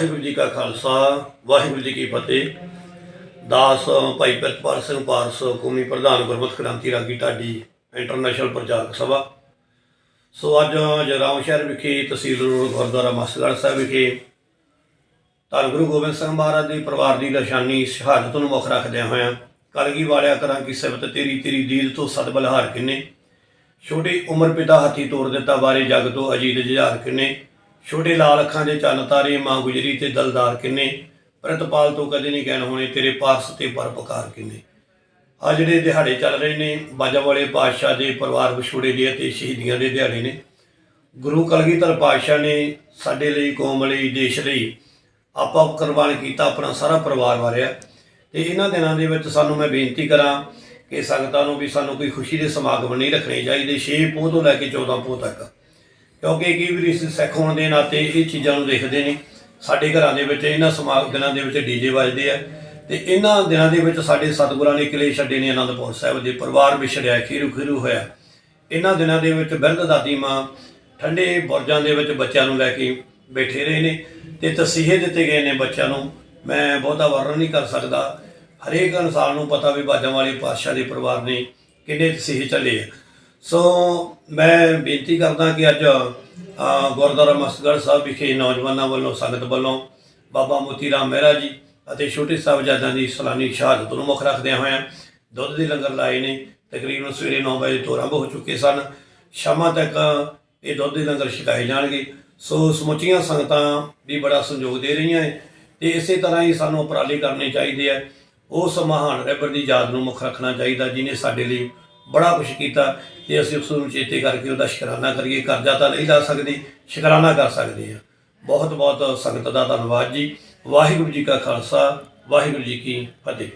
ਵਾਹਿਗੁਰੂ ਜੀ ਕਾ ਖਾਲਸਾ, ਵਾਹਿਗੁਰੂ ਜੀ ਕੀ ਫਤਿਹ। ਦਾਸ ਭਾਈ ਪ੍ਰਤਪਾਲ ਸਿੰਘ ਪਾਰਸ, ਕੌਮੀ ਪ੍ਰਧਾਨ ਗੁਰਮਤਿ ਕ੍ਰਾਂਤੀ ਰਾਗੀ ਢਾਡੀ, ਇੰਟਰਨੈਸ਼ਨਲ ਪ੍ਰਚਾਰਕ ਸਭਾ। ਸੋ ਅੱਜ ਜਰਾਮ ਸ਼ਹਿਰ ਵਿਖੇ, ਤਹਿਸੀਲ ਗੁਰਦੁਆਰਾ ਮਸਗੜ ਸਾਹਿਬ ਵਿਖੇ, ਧੰਨ ਗੁਰੂ ਗੋਬਿੰਦ ਸਿੰਘ ਮਹਾਰਾਜ ਦੇ ਪਰਿਵਾਰ ਦੀ ਨਿਸ਼ਾਨੀ ਸ਼ਹਾਦਤ ਨੂੰ ਮੁੱਖ ਰੱਖਦਿਆਂ ਹੋਇਆਂ, ਕਲਗੀ ਵਾਲਿਆ ਕਰਾਂ ਕੀ ਸਿਫਤ ਤੇਰੀ ਤੇਰੀ ਦੀਦ ਤੋਂ ਸਤਬਲਹਾਰ ਕਿੰਨੇ? ਛੋਟੀ ਉਮਰ ਪਿਤਾ ਹੱਥੀ ਤੋੜ ਦਿੱਤਾ ਬਾਰੇ ਜਗ ਤੋਂ ਅਜੀਤ ਜੁਝਾਰ ਕਿੰਨੇ? ਛੋਟੇ ਲਾਲ ਅੱਖਾਂ ਦੇ ਚੰਨ ਤਾਰੇ ਮਾਂ ਗੁਜਰੀ ਤੇ ਦਲਦਾਰ ਕਿੰਨੇ? ਪ੍ਰਤਪਾਲ ਤੋਂ ਕਦੇ ਨਹੀਂ ਕਹਿਣ ਹੋਣੇ, ਤੇਰੇ ਪਾਸ ਤੇ ਪਰਪਕਾਰ ਕਿੰਨੇ? ਆ ਜਿਹੜੇ ਦਿਹਾੜੇ ਚੱਲ ਰਹੇ ਨੇ ਬਾਜਾ ਵਾਲੇ ਪਾਤਸ਼ਾਹ ਦੇ ਪਰਿਵਾਰ ਵਿਛੋੜੇ ਦੇ ਅਤੇ ਸ਼ਹੀਦੀਆਂ ਦੇ ਦਿਹਾੜੇ ਨੇ। ਗੁਰੂ ਕਲਗੀਧਰ ਪਾਤਸ਼ਾਹ ਨੇ ਸਾਡੇ ਲਈ, ਕੌਮ ਲਈ, ਦੇਸ਼ ਲਈ ਆਪਾਂ ਕੁਰਬਾਨ ਕੀਤਾ, ਆਪਣਾ ਸਾਰਾ ਪਰਿਵਾਰ ਵਾਰਿਆ। ਤੇ ਇਹਨਾਂ ਦਿਨਾਂ ਦੇ ਵਿੱਚ ਸਾਨੂੰ ਮੈਂ ਬੇਨਤੀ ਕਰਾਂ ਕਿ ਸੰਗਤਾਂ ਨੂੰ ਵੀ ਸਾਨੂੰ ਕੋਈ ਖੁਸ਼ੀ ਦੇ ਸਮਾਗਮ ਨਹੀਂ ਰੱਖਣੇ ਚਾਹੀਦੇ 6 ਪੋਹ ਤੋਂ ਲੈ ਕੇ 14 ਪੋਹ ਤੱਕ। ਕਿਉਂਕਿ ਕਈ ਵਾਰੀ ਅਸੀਂ ਸਿੱਖ ਹੋਣ ਦੇ ਨਾਤੇ ਇਹ ਚੀਜ਼ਾਂ ਨੂੰ ਦੇਖਦੇ ਨੇ। ਸਾਡੇ ਘਰਾਂ ਦੇ ਵਿੱਚ, ਇਹਨਾਂ ਸਮਾਗਮ ਦਿਨਾਂ ਦੇ ਵਿੱਚ ਡੀਜੇ ਵੱਜਦੇ ਆ। ਤੇ ਇਹਨਾਂ ਦਿਨਾਂ ਦੇ ਵਿੱਚ ਸਾਡੇ ਸਤਿਗੁਰਾਂ ਨੇ ਕਿਲੇ ਛੱਡੇ ਨੇ ਅਨੰਦਪੁਰ ਸਾਹਿਬ ਦੇ, ਪਰਿਵਾਰ ਵਿਛੜਿਆ ਖੀਰੂ ਖੀਰੂ ਹੋਇਆ। ਇਹਨਾਂ ਦਿਨਾਂ ਦੇ ਵਿੱਚ ਬਿਰਧ ਦਾਦੀ ਮਾਂ ਠੰਡੇ ਬੁਰਜਾਂ ਦੇ ਵਿੱਚ ਬੱਚਿਆਂ ਨੂੰ ਲੈ ਕੇ ਬੈਠੇ ਰਹੇ ਨੇ ਤੇ ਤਸੀਹੇ ਦਿੱਤੇ ਗਏ ਨੇ ਬੱਚਿਆਂ ਨੂੰ। ਮੈਂ ਬਹੁਤਾ ਵਰਣਨ ਨਹੀਂ ਕਰ ਸਕਦਾ। ਹਰੇਕ ਇਨਸਾਨ ਨੂੰ ਪਤਾ ਵੀ ਬਾਜਾਂ ਵਾਲੇ ਪਾਤਸ਼ਾਹ ਦੇ ਪਰਿਵਾਰ ਨੇ ਕਿੰਨੇ ਤਸੀਹੇ ਚੱਲੇ ਆ। ਸੋ ਮੈਂ ਬੇਨਤੀ ਕਰਦਾ ਕਿ ਅੱਜ ਗੁਰਦੁਆਰਾ ਮਸਗੜ ਸਾਹਿਬ ਵਿਖੇ ਨੌਜਵਾਨਾਂ ਵੱਲੋਂ, ਸੰਗਤ ਵੱਲੋਂ ਬਾਬਾ ਮੋਤੀ ਰਾਮ ਮਹਿਰਾ ਜੀ ਅਤੇ ਛੋਟੇ ਸਾਹਿਬਜ਼ਾਦਿਆਂ ਦੀ ਸਲਾਨੀ ਸ਼ਹਾਦਤ ਨੂੰ ਮੁੱਖ ਰੱਖਦਿਆਂ ਹੋਇਆਂ ਦੁੱਧ ਦੇ ਲੰਗਰ ਲਾਏ ਨੇ। ਤਕਰੀਬਨ ਸਵੇਰੇ 9 ਵਜੇ ਤੋਂ ਆਰੰਭ ਹੋ ਚੁੱਕੇ ਸਨ। ਸ਼ਾਮਾਂ ਤੱਕ ਇਹ ਦੁੱਧ ਦੇ ਲੰਗਰ ਛਕਾਏ ਜਾਣਗੇ। ਸੋ ਸਮੁੱਚੀਆਂ ਸੰਗਤਾਂ ਵੀ ਬੜਾ ਸਹਿਯੋਗ ਦੇ ਰਹੀਆਂ ਹੈ ਤੇ ਇਸੇ ਤਰ੍ਹਾਂ ਹੀ ਸਾਨੂੰ ਉਪਰਾਲੇ ਕਰਨੇ ਚਾਹੀਦੇ ਆ। ਉਸ ਮਹਾਨ ਰਹਿਬਰ ਦੀ ਯਾਦ ਨੂੰ ਮੁੱਖ ਰੱਖਣਾ ਚਾਹੀਦਾ, ਜਿਨੇ ਸਾਡੇ ਲਈ ਬੜਾ ਕੁਝ ਕੀਤਾ ਤੇ ਅਸੀਂ ਉਸ ਨੂੰ ਚੇਤੇ ਕਰਕੇ ਉਹਦਾ ਸ਼ੁਕਰਾਨਾ ਕਰੀਏ, ਕਰਜ਼ਾ ਤਾਂ ਨਹੀਂ ਲਾ ਸਕਦੇ, ਸ਼ੁਕਰਾਨਾ ਕਰ ਸਕਦੇ ਆ ਬਹੁਤ ਬਹੁਤ ਸੰਗਤ ਦਾ ਧੰਨਵਾਦ ਜੀ। ਵਾਹਿਗੁਰੂ ਜੀ ਕਾ ਖਾਲਸਾ, ਵਾਹਿਗੁਰੂ ਜੀ ਕੀ ਫਤਿਹ।